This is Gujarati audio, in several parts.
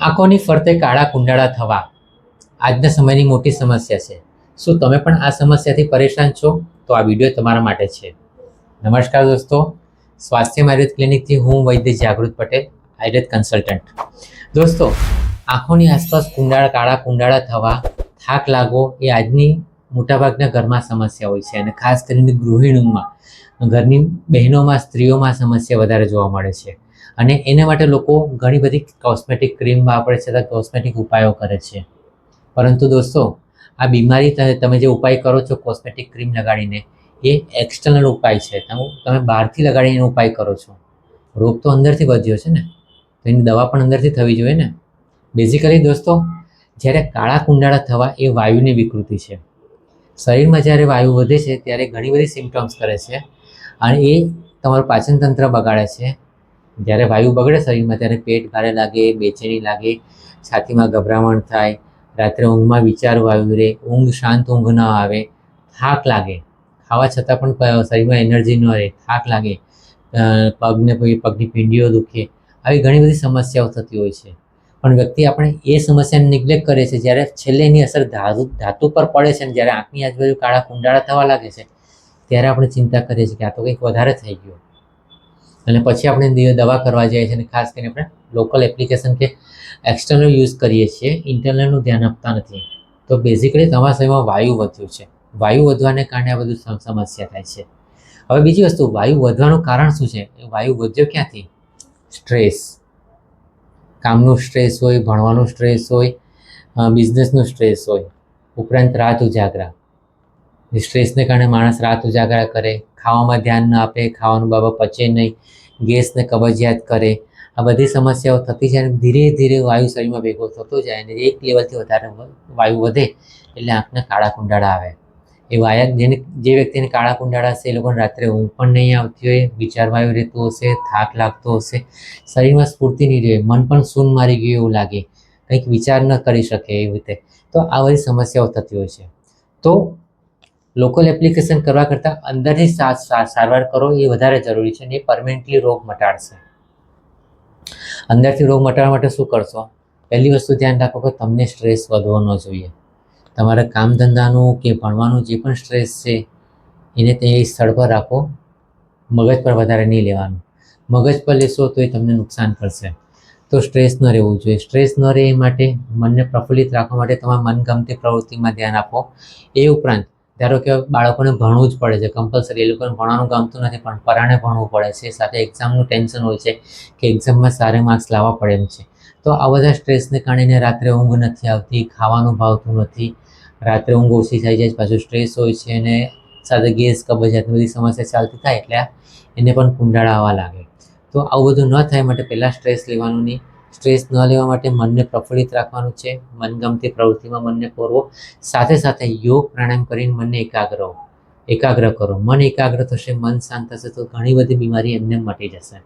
આંખોની ફરતે કાળા કુંડાળા થવા. આજના સમયની મોટી સમસ્યા છે. શું તમે પણ આ સમસ્યાથી પરેશાન છો? તો આ વીડિયો તમારા માટે છે. નમસ્કાર દોસ્તો. સ્વાસ્થ્ય આયુર્વેદ ક્લિનિકથી હું વૈદ્ય જાગૃત પટેલ, આયુર્વેદ કન્સલ્ટન્ટ. દોસ્તો, આંખોની આસપાસ કુંડાળા, કાળા કુંડાળા થવા, થાક લાગવો એ આજની મોટાભાગના ઘરમાં સમસ્યા હોય છે અને ખાસ કરીને ગૃહિણીઓમાં. ઘરની બહેનોમાં, સ્ત્રીઓમાં સમસ્યા વધારે જોવા મળે છે. અને એના માટે લોકો ઘણી બધી કોસ્મેટિક ક્રીમ વાપરે છે અથવા કોસ્મેટિક ઉપાયો કરે છે. પરંતુ દોસ્તો, આ બીમારી તમે જે ઉપાય કરો છો કોસ્મેટિક ક્રીમ લગાડીને, એ એક્સટર્નલ ઉપાય છે. તમે બહારથી લગાડીને ઉપાય કરો છો. રોગ તો અંદરથી વધ્યો છે ને? તો એની દવા પણ અંદરથી થવી જોઈએ ને? બેઝિકલી દોસ્તો, જ્યારે કાળા કુંડાળા થવા એ વાયુની વિકૃતિ છે. શરીરમાં જ્યારે વાયુ વધે છે, ત્યારે ઘણી બધી સિમ્ટમ્સ કરે છે અને એ તમારું પાચનતંત્ર બગાડે છે. જ્યારે વાયુ બગડે શરીરમાં, ત્યારે પેટ ભારે લાગે, બેચેની લાગે, છાતીમાં ગભરામણ થાય, રાત્રે ઊંઘમાં વિચારો આવી રહે, ઊંઘ શાંત ઊંઘ ન આવે, થાક લાગે. ખાવા છતાં પણ શરીરમાં એનર્જી ન રહે, થાક લાગે પગને પગની પીંડીઓ દુખે, આવી ઘણી બધી સમસ્યાઓ થતી હોય છે. પણ વ્યક્તિ આપણે એ સમસ્યાને નિગ્લેક્ટ કરે છે, જ્યારે છેલ્લે એની અસર ધાતુ ધાતુ પર પડે છે અને જ્યારે આંખની આજુબાજુ કાળા કુંડાળા થવા લાગે છે, ત્યારે આપણે ચિંતા કરીએ છીએ કે આ તો કંઈક વધારે થઈ ગયું. અને પછી આપણે દવા કરવા જઈએ છીએ અને ખાસ કરીને આપણે લોકલ એપ્લિકેશન કે એક્સટર્નલ યુઝ કરીએ છીએ ઇન્ટરનલનું ધ્યાન આપતા નથી. તો બેઝિકલી તમારા શરીરમાં વાયુ વધ્યું છે. વાયુ વધવાને કારણે આ બધું સમસ્યા થાય છે. હવે બીજી વસ્તુ, વાયુ વધવાનું કારણ શું છે? વાયુ વધ્યો ક્યાંથી? સ્ટ્રેસ. કામનું સ્ટ્રેસ હોય, ભણવાનું સ્ટ્રેસ હોય બિઝનેસનું સ્ટ્રેસ હોય. ઉપરાંત રાત ઉજાગરા. સ્ટ્રેસને કારણે માણસ રાત ઉજાગરા કરે, ખાવામાં ધ્યાન ન આપે, ખાવાનું બાબા પચે નહીં, ગેસને કબજિયાત કરે. આ બધી સમસ્યાઓ થતી જાય અને ધીરે ધીરે વાયુ શરીરમાં ભેગો થતો જાય અને એક લેવલથી વધારે વાયુ વધે એટલે આંખના કાળા કુંડાળા આવે. એ વાયા જેને, જે વ્યક્તિને કાળા કુંડાળા હશે, એ લોકોને રાત્રે ઊંઘ પણ નહીં આવતી હોય વિચાર વાયુ રહેતું હશે, થાક લાગતો હશે, શરીરમાં સ્ફૂર્તિ નહીં રહે, મન પણ સૂન મારી ગયું એવું લાગે. કંઈક વિચાર ન કરી શકે એવી રીતે. તો આ બધી સમસ્યાઓ થતી હોય છે. તો લોકલ એપ્લિકેશન કરવા કરતાં અંદરથી સારવાર કરો એ વધારે જરૂરી છે અને એ પરમેનન્ટલી રોગ મટાડશે. અંદરથી રોગ મટાડવા માટે શું કરશો? પહેલી વસ્તુ ધ્યાન રાખો કે તમને સ્ટ્રેસ વધવો ન જોઈએ. તમારા કામ ધંધાનું કે ભણવાનું જે પણ સ્ટ્રેસ છે, એને તે સ્થળ પર રાખો. મગજ પર વધારે નહીં લેવાનું. મગજ પર લેશો તો એ તમને નુકસાન કરશે. તો સ્ટ્રેસ ન રહેવું જોઈએ. સ્ટ્રેસ ન રહે એ માટે મનને પ્રફુલ્લિત રાખવા માટે તમારા મનગમતી પ્રવૃત્તિમાં ધ્યાન આપો. એ ઉપરાંત ધારો કે બાળકોને ભણવું જ પડે છે કમ્પલસરી એ લોકોને ભણવાનું ગમતું નથી, પણ પરાણે ભણવું પડે છે, સાથે એક્ઝામનું ટેન્શન હોય છે કે એક્ઝામમાં સારા માર્ક્સ લાવવા પડે એમ છે. તો આ બધા સ્ટ્રેસને કારણે રાત્રે ઊંઘ નથી આવતી, ખાવાનું ભાવતું નથી, રાત્રે ઊંઘ ઓછી થઈ જાય, પાછું સ્ટ્રેસ હોય છે અને સાથે ગેસ, કબજિયાત બધી સમસ્યા ચાલતી થાય એટલે એને પણ કુંડાળા આવવા લાગે. તો આવું બધું ન થાય માટે પહેલાં સ્ટ્રેસ લેવાનું નહીં. સ્ટ્રેસ ન લેવા માટે મનને પ્રફુલ્લિત રાખવાનું છે. મનગમતી પ્રવૃત્તિમાં મનને પૂરવો સાથે સાથે યોગ પ્રાણાયામ કરીને મનને એકાગ્ર એકાગ્ર કરો. મન એકાગ્ર થશે, મન શાંત થશે તો ઘણી બધી બીમારી એમને મટી જશે.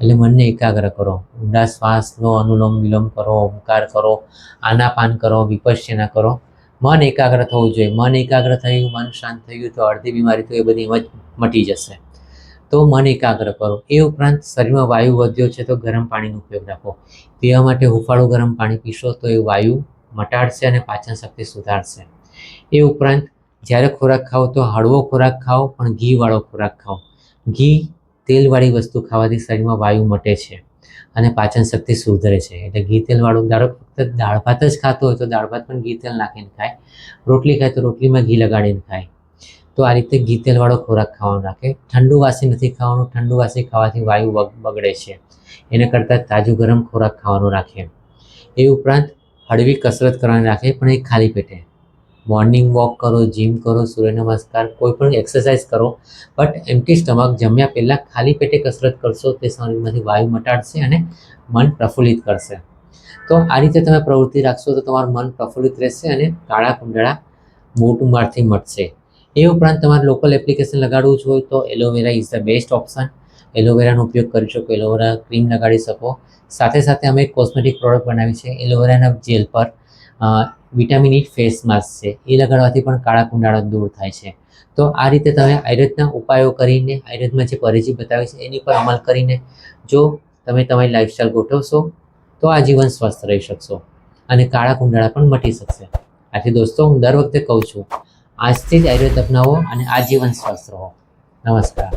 એટલે મનને એકાગ્ર કરો. ઊંડા શ્વાસ લો, અનુલોમ વિલોમ કરો, ઓમકાર કરો, આનાપાન કરો, વિપશ્યના કરો. મન એકાગ્ર થવું જોઈએ. મન એકાગ્ર થયું, મન શાંત થયું તો અડધી બીમારી તો એ બધી એમ જ મટી જશે. તો મન એકાગ્ર કરો. એ ઉપરાંત શરીરમાં વાયુ વધ્યો છે તો ગરમ પાણીનો ઉપયોગ રાખો. પીવા માટે હુંફાળું ગરમ પાણી પીશો તો એ વાયુ મટાડશે અને પાચન શક્તિ સુધારશે. એ ઉપરાંત જ્યારે ખોરાક ખાઓ તો હળવો ખોરાક ખાઓ પણ ઘીવાળો ખોરાક ખાઓ. ઘી તેલવાળી વસ્તુ ખાવાથી શરીરમાં વાયુ મટે છે અને પાચન શક્તિ સુધરે છે. એટલે ઘી તેલવાળું દાળ ફક્ત દાળ ભાત જ ખાતો હોય તો દાળ ભાત પણ ઘી તેલ નાખીને ખાય. રોટલી ખાય તો રોટલીમાં ઘી લગાડીને ખાય. તો આ રીતે ઘી ખોરાક ખાવાનો રાખે. ઠંડુ વાસી નથી ખાવાનું ઠંડુ વાસી ખાવાથી વાયુ બગડે છે. એના કરતાં તાજું ગરમ ખોરાક ખાવાનો રાખે. એ ઉપરાંત હળવી કસરત કરવાની રાખે, પણ એ ખાલી પેટે. મોર્નિંગ વોક કરો જીમ કરો, સૂર્ય નમસ્કાર, કોઈ પણ એક્સરસાઇઝ કરો બટ એમટી સ્ટમક જમ્યા પહેલાં ખાલી પેટે કસરત કરશો, તે શરીરમાંથી વાયુ મટાડશે અને મન પ્રફુલ્લિત કરશે. તો આ રીતે તમે પ્રવૃત્તિ રાખશો તો તમારું મન પ્રફુલ્લિત રહેશે અને કાળા કુંડાળા મોટ મારથી મટશે. એ ઉપરાંત તમારે લોકલ એપ્લિકેશન લગાડવું હોય તો aloe vera is the best option એલોવેરાનો ઉપયોગ કરી શકો, એલોવેરા ક્રીમ લગાડી શકો. સાથે સાથે અમે એક કોસ્મેટિક પ્રોડક્ટ બનાવી છે, એલોવેરાના જેલ પર વિટામિન ઈ ફેસ માસ્ક છે. એ લગાડવાથી પણ કાળા કુંડાળા દૂર થાય છે. તો આ રીતે તમે આયુર્વેદના ઉપાયો કરીને, આયુર્વેદમાં જે પરિચય બતાવી છે, એની પર અમલ કરીને જો તમે તમારી લાઈફસ્ટાઈલ ગોઠવશો, તો આજીવન સ્વસ્થ રહી શકશો અને કાળા કુંડાળા પણ મટી શકશે. આથી દોસ્તો, હું દર વખતે કહું છું આજથી જ આયુર્વેદ અપનાવો અને આજીવન સ્વસ્થ રહો. નમસ્કાર.